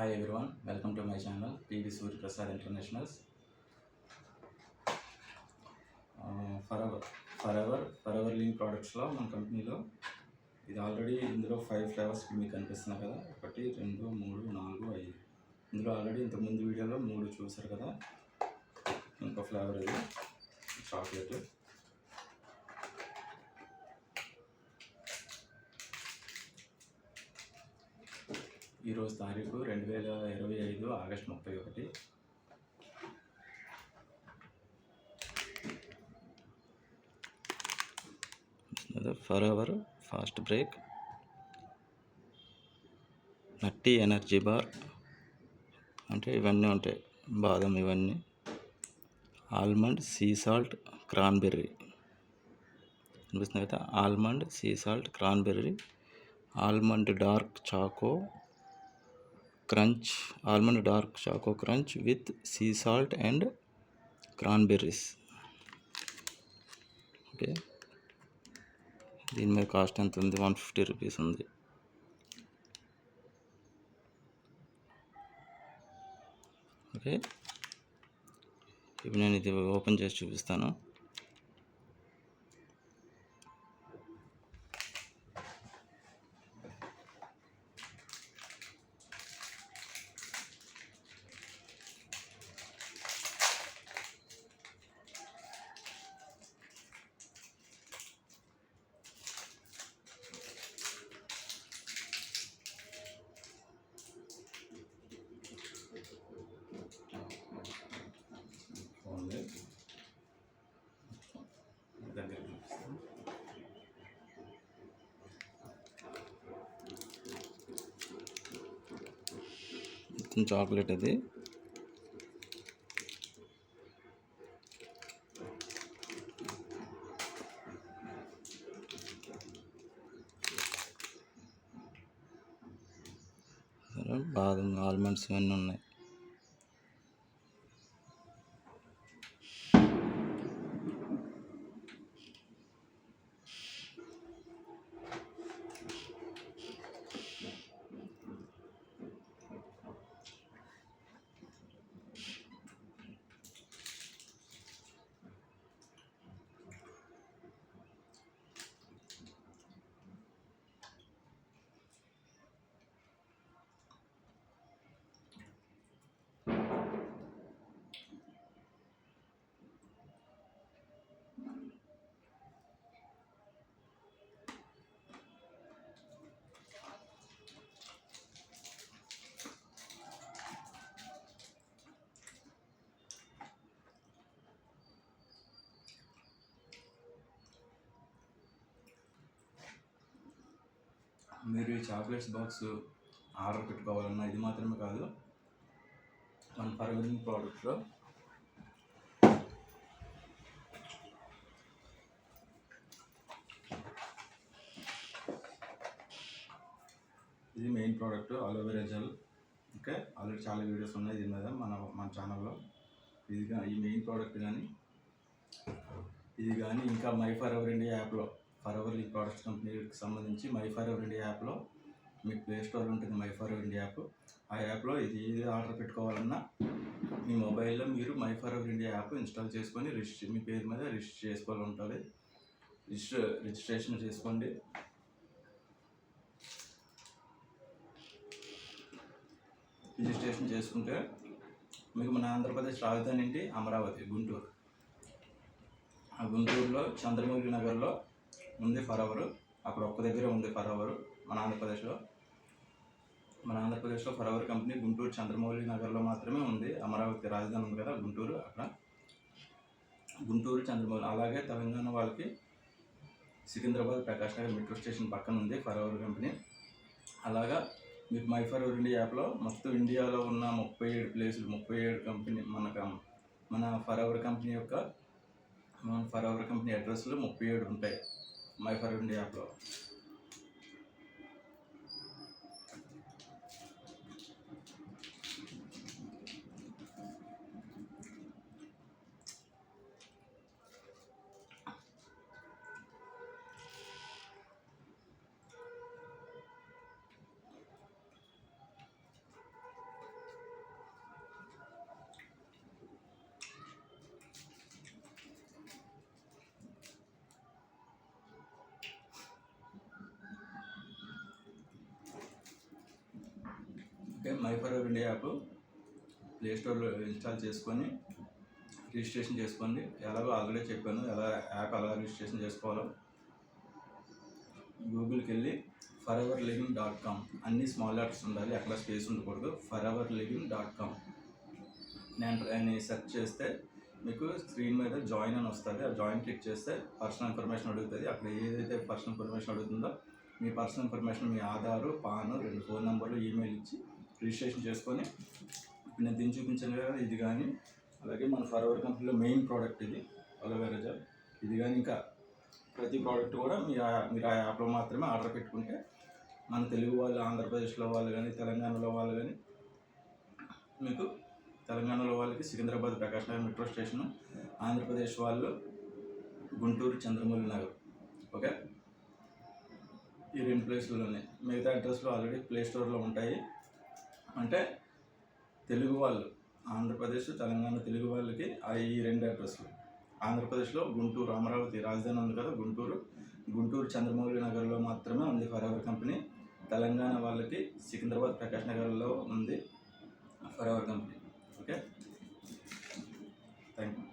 Hi everyone welcome to my channel PV Suryaprasad internationals forever forever forever link ప్రోడక్ట్స్లో మన కంపెనీలో ఇది already ఇందులో five flavours మీకు కనిపిస్తున్నాయి కదా. ఒకటి రెండు మూడు నాలుగు ఐదు. ఇందులో ఆల్రెడీ ఇంతకుముందు వీడియోలో మూడు చూసారు కదా. ఇంకో ఫ్లేవర్ ఇది చాక్లెట్ ఈరోజు తారీఖు రెండు వేల ఇరవై ఐదు ఆగస్ట్ ముప్పై ఒకటి. Forever fast break nutty energy bar అంటే ఇవన్నీ ఉంటాయి. బాదం ఇవన్నీ. ఆల్మండ్ సీ సాల్ట్ క్రాన్బెర్రీ అనిపిస్తుంది కదా? Almond sea salt cranberry almond dark choco crunch almond dark choco crunch with sea salt and cranberries. Okay. దీని మీద కాస్ట్ ఎంత ఉంది? వన్ ఫిఫ్టీ రూపీస్ ఉంది. ఓకే. ఇప్పుడు నేను ఇది ఓపెన్ చేసి చూపిస్తాను. మొత్తం చాక్లెట్ అది. బాదం ఆల్మండ్స్ ఇవన్నీ ఉన్నాయి. మీరు ఈ చాక్లెట్స్ బాక్స్ ఆర్డర్ పెట్టుకోవాలన్నా ఇది మాత్రమే కాదు మన పర్వలింగ్ ప్రోడక్ట్లో ఇది main product aloe vera gel okay already చాలా వీడియోస్ ఉన్నాయి దీని మీద మన మన ఛానల్లో ఇది ఈ మెయిన్ ప్రోడక్ట్ కానీ ఇది కానీ ఇంకా మై ఫర్ ఎవర్ ఇండియా యాప్లో ఫర్ ఎవర్ లింక్ కంపెనీకి సంబంధించి మై ఫర్ ఇండియా యాప్లో మీకు ప్లే స్టోర్ ఉంటుంది మై ఫర్ ఇండియా యాప్. ఆ యాప్లో ఇది ఏది ఆర్డర్ పెట్టుకోవాలన్నా మీ మొబైల్లో మీరు my for India app install చేసుకొని రిజిస్టర్ మీ పేరు మీద రిజిస్టర్ చేసుకోవాలి ఉంటుంది రిజిస్టర్ రిజిస్ట్రేషన్ చేసుకోండి. రిజిస్ట్రేషన్ చేసుకుంటే మీకు మన ఆంధ్రప్రదేశ్ రాజధాని ఏంటి? అమరావతి గుంటూరు. ఆ గుంటూరులో చంద్రమౌళి నగర్లో ఉంది ఫరవరు అక్కడ ఒక్క దగ్గరే ఉంది ఫరవరు మన ఆంధ్రప్రదేశ్లో. మన ఆంధ్రప్రదేశ్లో ఫరవర్ కంపెనీ గుంటూరు చంద్రమౌళి నగర్లో మాత్రమే ఉంది. అమరావతి రాజధాని ఉంది కదా గుంటూరు అక్కడ. గుంటూరు చంద్రమౌళి అలాగే తెలంగాణ వాళ్ళకి సికింద్రాబాద్ ప్రకాష్ నగర్ మెట్రో స్టేషన్ పక్కన ఉంది ఫరవర్ కంపెనీ అలాగా మీకు మై ఫర్ ఇండియా యాప్లో మొత్తం ఇండియాలో ఉన్న ముప్పై ఏడు ప్లేసులు ముప్పై ఏడు కంపెనీ మన మన ఫర్ ఎవర్ కంపెనీ యొక్క మన ఫర్ ఎవర్ కంపెనీ అడ్రస్లు ముప్పై ఏడు ఉంటాయి. మై ఫర్ ఇండియా యాప్లో my for India app play స్టోర్లో ఇన్స్టాల్ చేసుకొని రిజిస్ట్రేషన్ చేసుకోండి. ఎలాగో ఆల్రెడీ చెప్పాను ఎలా యాప్ ఎలా రిజిస్ట్రేషన్ చేసుకోవాలో. గూగుల్కి వెళ్ళి for ever living dot com అన్ని స్మాల్ లెటర్స్ ఉండాలి అక్కడ స్పేస్ ఉండకూడదు. For ever living dot com నేను అని సెర్చ్ చేస్తే మీకు స్క్రీన్ మీద జాయిన్ అని వస్తుంది. ఆ జాయిన్ క్లిక్ చేస్తే పర్సనల్ ఇన్ఫర్మేషన్ అడుగుతుంది. అక్కడ ఏదైతే పర్సనల్ ఇన్ఫర్మేషన్ అడుగుతుందో మీ పర్సనల్ ఇన్ఫర్మేషన్ మీ ఆధారు పాన్ రెండు ఫోన్ నెంబర్లు ఈమెయిల్ ఇచ్చి రిజిస్ట్రేషన్ చేసుకొని నేను దీన్ని చూపించాను కదా ఇది కానీ. అలాగే మన ఫర్వర్ కంపెనీలో మెయిన్ ప్రోడక్ట్ ఇది అలోవెరా జెల్ ఇది కానీ ఇంకా ప్రతి ప్రోడక్ట్ కూడా మీరు మీరు ఆ యాప్లో మాత్రమే ఆర్డర్ పెట్టుకుంటే మన తెలుగు వాళ్ళు ఆంధ్రప్రదేశ్లో వాళ్ళు కానీ తెలంగాణలో వాళ్ళు కానీ మీకు తెలంగాణలో వాళ్ళకి సికింద్రాబాద్ ప్రకాశ్ నగర్ మెట్రో స్టేషన్ ఆంధ్రప్రదేశ్ వాళ్ళు గుంటూరు చంద్రమౌళి నగర్. ఓకే? ఈ రెండు ప్లేస్లలోనే మిగతా అడ్రస్లో ఆల్రెడీ ప్లే స్టోర్లో ఉంటాయి. అంటే తెలుగు వాళ్ళు ఆంధ్రప్రదేశ్ తెలంగాణ తెలుగు వాళ్ళకి ఆ ఈ రెండు అడ్రస్లు. ఆంధ్రప్రదేశ్లో గుంటూరు అమరావతి రాజధాని ఉంది కదా గుంటూరు. గుంటూరు చంద్రమౌళి నగర్లో మాత్రమే ఉంది ఫర్ ఎవర్ కంపెనీ తెలంగాణ వాళ్ళకి సికింద్రాబాద్ ప్రకాష్ నగర్లో ఉంది for ever company okay? Thank you